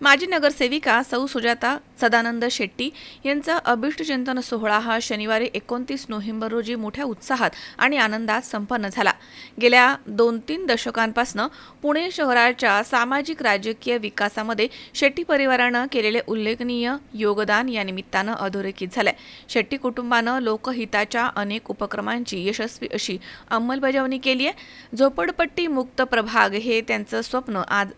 माजी नगरसेविका सौ सुजाता सदानंद शेट्टी यांचा अभिष्ट चिंतन सोहळा हा शनिवारी एकोणतीस नोव्हेंबर रोजी मोठ्या उत्साहात आणि आनंदात संपन्न झाला. गेल्या दोन तीन दशकांपासून पुणे शहराच्या सामाजिक राजकीय विकासामध्ये शेट्टी परिवारानं केलेले उल्लेखनीय योगदान या निमित्तानं अधोरेखित झालंय. शेट्टी कुटुंबानं लोकहिताच्या अनेक उपक्रमांची यशस्वी अशी अंमलबजावणी केली आहे झोपडपट्टी मुक्त प्रभाग हे त्यांचं स्वप्न आज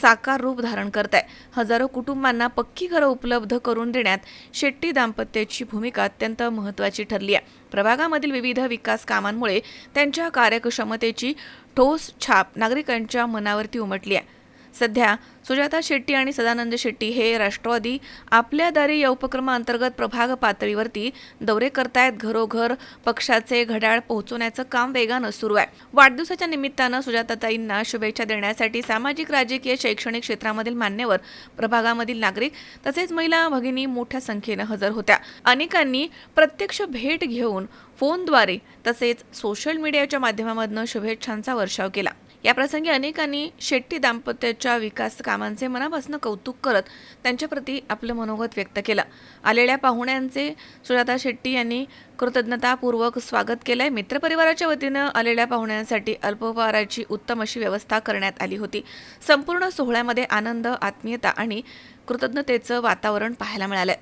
साकार रूप धारण करत आहे हजारो कुटुंबांना पक्की घरं उपलब्ध करून देण्यात शेट्टी दाम्पत्याची भूमिका अत्यंत महत्त्वाची ठरली आहे. प्रभागामधील विविध विकास कामांमुळे त्यांच्या कार्यक्षमतेची ठोस छाप नागरिकांच्या मनावरती उमटली आहे. सध्या सुजाता शेट्टी आणि सदानंद शेट्टी हे राष्ट्रवादी आपल्या दारी या उपक्रमाअंतर्गत प्रभाग पातळीवरती दौरे करतायत. घरोघर पक्षाचे घड्याळ पोहोचवण्याचं काम वेगानं सुरू आहे. वाढदिवसाच्या निमित्तानं सुजाताताईंना शुभेच्छा देण्यासाठी सामाजिक राजकीय शैक्षणिक क्षेत्रामधील मान्यवर प्रभागामधील नागरिक तसेच महिला भगिनी मोठ्या संख्येनं हजर होत्या. अनेकांनी प्रत्यक्ष भेट घेऊन फोनद्वारे तसेच सोशल मीडियाच्या माध्यमामधनं शुभेच्छांचा वर्षाव केला. याप्रसंगी अनेकांनी शेट्टी दाम्पत्याच्या विकास कामांचे मनापासून कौतुक करत त्यांच्याप्रती आपलं मनोगत व्यक्त केलं. आलेल्या पाहुण्यांचे सुजाता शेट्टी यांनी कृतज्ञतापूर्वक स्वागत केलंय. मित्रपरिवाराच्या वतीनं आलेल्या पाहुण्यांसाठी अल्पपहाराची उत्तम अशी व्यवस्था करण्यात आली होती. संपूर्ण सोहळ्यामध्ये आनंद आत्मीयता आणि कृतज्ञतेचं वातावरण पाहायला मिळालंय.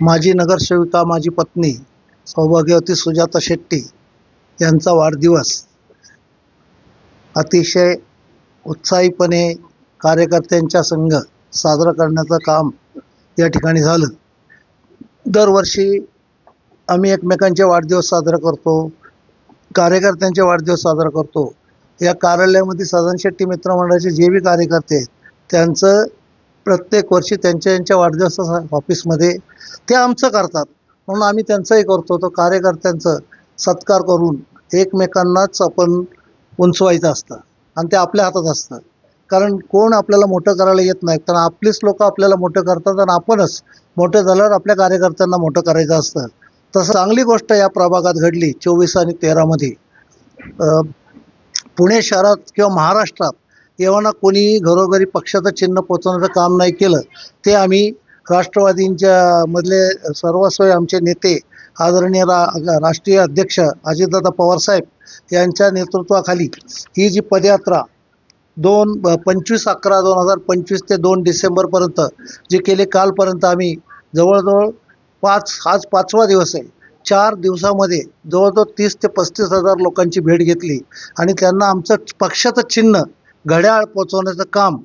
माझी नगरसेविका माझी पत्नी सौभाग्यवती सुजाता शेट्टी यांचा वाढदिवस अतिशय उत्साहीपणे कार्यकर्त्यांच्या संघ साजरा करण्याचं काम या ठिकाणी झालं. दरवर्षी आम्ही एकमेकांचे वाढदिवस साजरा करतो कार्यकर्त्यांचे वाढदिवस साजरा करतो. या कार्यालयामध्ये सदन शेट्टी मित्रमंडळाचे जे बी कार्यकर्ते आहेत त्यांचं प्रत्येक वर्षी त्यांच्या यांच्या वाढदिवसा ऑफिसमध्ये ते आमचं करतात. म्हणून आम्ही त्यांचंही करतो तो कार्यकर्त्यांचं सत्कार करून एकमेकांनाच आपण उंचवायचं असतं आणि ते आपल्या हातात असतं. कारण कोण आपल्याला मोठं करायला येत नाही कारण आपलीच लोक आपल्याला मोठं करतात आणि आपणच मोठं झाल्यावर आपल्या कार्यकर्त्यांना मोठं करायचं असतं. तसं चांगली गोष्ट या प्रभागात घडली चोवीस आणि तेरामध्ये पुणे शहरात किंवा महाराष्ट्रात एव्हाना कोणी घरोघरी पक्षाचं चिन्ह पोचवण्याचं काम नाही केलं ते आम्ही राष्ट्रवादींच्या मधले सर्वस्व आमचे नेते आदरणीय रा राष्ट्रीय अध्यक्ष अजितदादा पवारसाहेब यांच्या नेतृत्वाखाली ही जी पदयात्रा दोन पंचवीस अकरा दोन हजार पंचवीस ते दोन डिसेंबरपर्यंत जे केले कालपर्यंत आम्ही जवळजवळ पाच आज पाचवा दिवस आहे. चार दिवसामध्ये जवळजवळ तीस ते पस्तीस हजार लोकांची भेट घेतली आणि त्यांना आमचं पक्षाचं चिन्ह घड्याळ पोचवण्याचं काम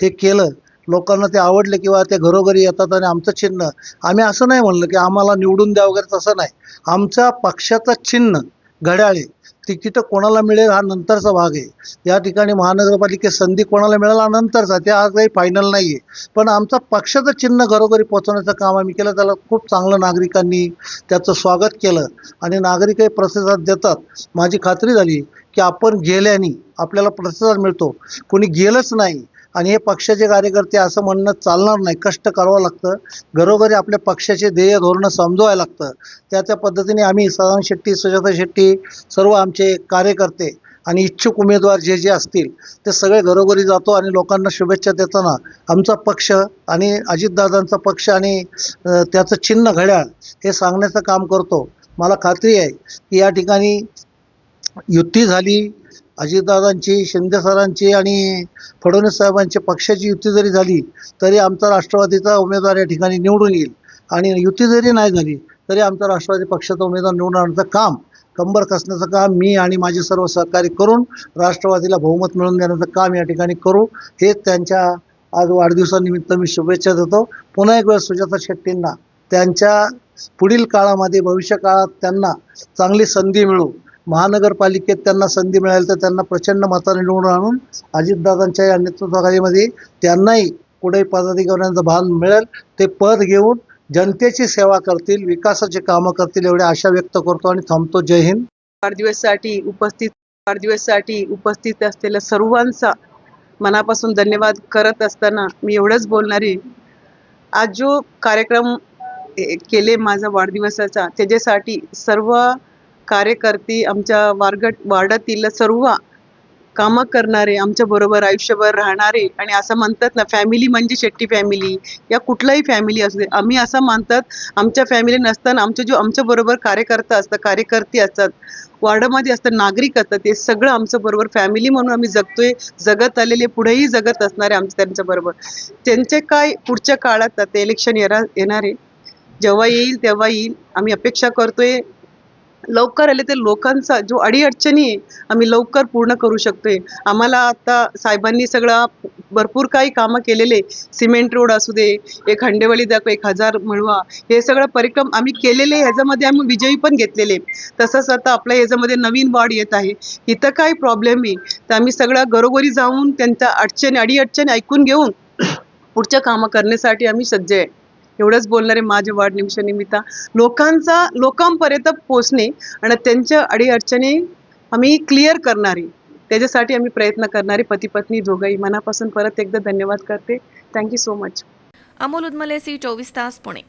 ते केलं. लोकांना ते आवडले किंवा ते घरोघरी येतात आणि आमचं चिन्ह आम्ही असं नाही म्हणलं की आम्हाला निवडून द्या वगैरे तसं नाही. आमच्या पक्षाचं चिन्ह घड्याळ. आहे तिकीटं कोणाला मिळेल हा नंतरचा भाग आहे. या ठिकाणी महानगरपालिकेत संधी कोणाला मिळेल हा नंतरचा. ते आज काही फायनल नाही आहे पण आमचा पक्षाचं चिन्ह घरोघरी पोहोचवण्याचं काम आम्ही केलं. त्याला खूप चांगलं नागरिकांनी त्याचं स्वागत केलं. आणि नागरिकही प्रतिसाद देतात. माझी खात्री झाली की आपण गेल्याने आपल्याला प्रतिसाद मिळतो. कोणी गेलंच नाही. आणि हे पक्षाचे कार्यकर्ते असं म्हणणं चालणार नाही. कष्ट करावं लागतं. घरोघरी आपल्या पक्षाचे ध्येय धोरणं समजवायला लागतं. त्या त्या पद्धतीने आम्ही सदान शेट्टी सुजाता शेट्टी सर्व आमचे कार्यकर्ते आणि इच्छुक उमेदवार जे जे असतील ते सगळे घरोघरी जातो आणि लोकांना शुभेच्छा देताना आमचा पक्ष आणि अजितदादांचा पक्ष आणि त्याचं चिन्ह घड्याळ हे सांगण्याचं काम करतो. मला खात्री आहे की या ठिकाणी युती झाली अजितदादांची शिंदे सरांची आणि फडणवीस साहेबांची पक्षाची युती जरी झाली तरी आमचा राष्ट्रवादीचा उमेदवार या ठिकाणी निवडून येईल. आणि युती जरी नाही झाली तरी आमचा राष्ट्रवादी पक्षाचा उमेदवार निवडून आणण्याचं काम कंबर कसण्याचं काम मी आणि माझे सर्व सहकारी करून राष्ट्रवादीला बहुमत मिळवून देण्याचं काम या ठिकाणी करू हे त्यांच्या आज वाढदिवसानिमित्त मी शुभेच्छा देतो. पुन्हा एक वेळ सुजाता शेट्टींना त्यांच्या पुढील काळामध्ये भविष्य काळात त्यांना चांगली संधी मिळू. महानगरपालिकेत त्यांना संधी मिळाली तर त्यांना प्रचंड मताने निवडून आणून अजितदादांच्या या नेतृत्वाखालीमध्ये त्यांनाही कुठेही पदाधिकाऱ्यांचं भान मिळेल. ते पद घेऊन जनतेची सेवा करतील विकासाचे कामं करतील एवढ्या आशा व्यक्त करतो आणि थांबतो. जय हिंद. वाढदिवसासाठी उपस्थित वाढदिवसासाठी उपस्थित असलेल्या सर्वांचा मनापासून धन्यवाद करत असताना मी एवढंच बोलणारी आज जो कार्यक्रम केले माझा वाढदिवसाचा त्याच्यासाठी सर्व कार्यकर्ती आमच्या वार्गट वार्डातील सर्व कामं करणारे आमच्याबरोबर आयुष्यभर राहणारे आणि असं म्हणतात ना फॅमिली म्हणजे शेट्टी फॅमिली या कुठलाही फॅमिली असू दे आम्ही असं मानतात आमच्या फॅमिली नसताना आमच्या जो आमच्याबरोबर कार्यकर्ता असतात कार्यकर्ते असतात वार्डामध्ये असतात नागरिक असतात ते सगळं आमच्याबरोबर फॅमिली म्हणून आम्ही जगतोय जगत आलेले पुढेही जगत असणारे आमच्या त्यांच्याबरोबर त्यांचे काय पुढच्या काळात आता इलेक्शन येणार येणार आहे? जेव्हा येईल तेव्हा येईल. आम्ही अपेक्षा करतोय लवकर आले तर लोकांचा जो अडीअडचणी आहे आम्ही लवकर पूर्ण करू शकतोय. आम्हाला आता साहेबांनी सगळं भरपूर काही कामं केलेले सिमेंट रोड असू दे एक हंडेवली दाखव एक हजार मिळवा हे सगळं परिक्रम आम्ही केलेले ह्याच्यामध्ये आम्ही विजयी पण घेतलेले. तसंच आता आपल्या ह्याच्यामध्ये नवीन वाढ येत आहे. इथं काय प्रॉब्लेम आहे? तर आम्ही सगळं घरोघरी जाऊन त्यांच्या अडचणी अडीअडचणी ऐकून घेऊन पुढच्या कामं करण्यासाठी आम्ही सज्ज आहे. एवढंच बोलणारे माझ्या वाढदिवसानिमित्त. लोकांचा लोकांपर्यंत पोचणे आणि त्यांच्या अडीअडचणी आम्ही क्लिअर करणारे. त्याच्यासाठी आम्ही प्रयत्न करणारे पती पत्नी दोघंही. मनापासून परत एकदा धन्यवाद करते. Thank you so much Amol Udmale Zee चोवीस तास पुणे.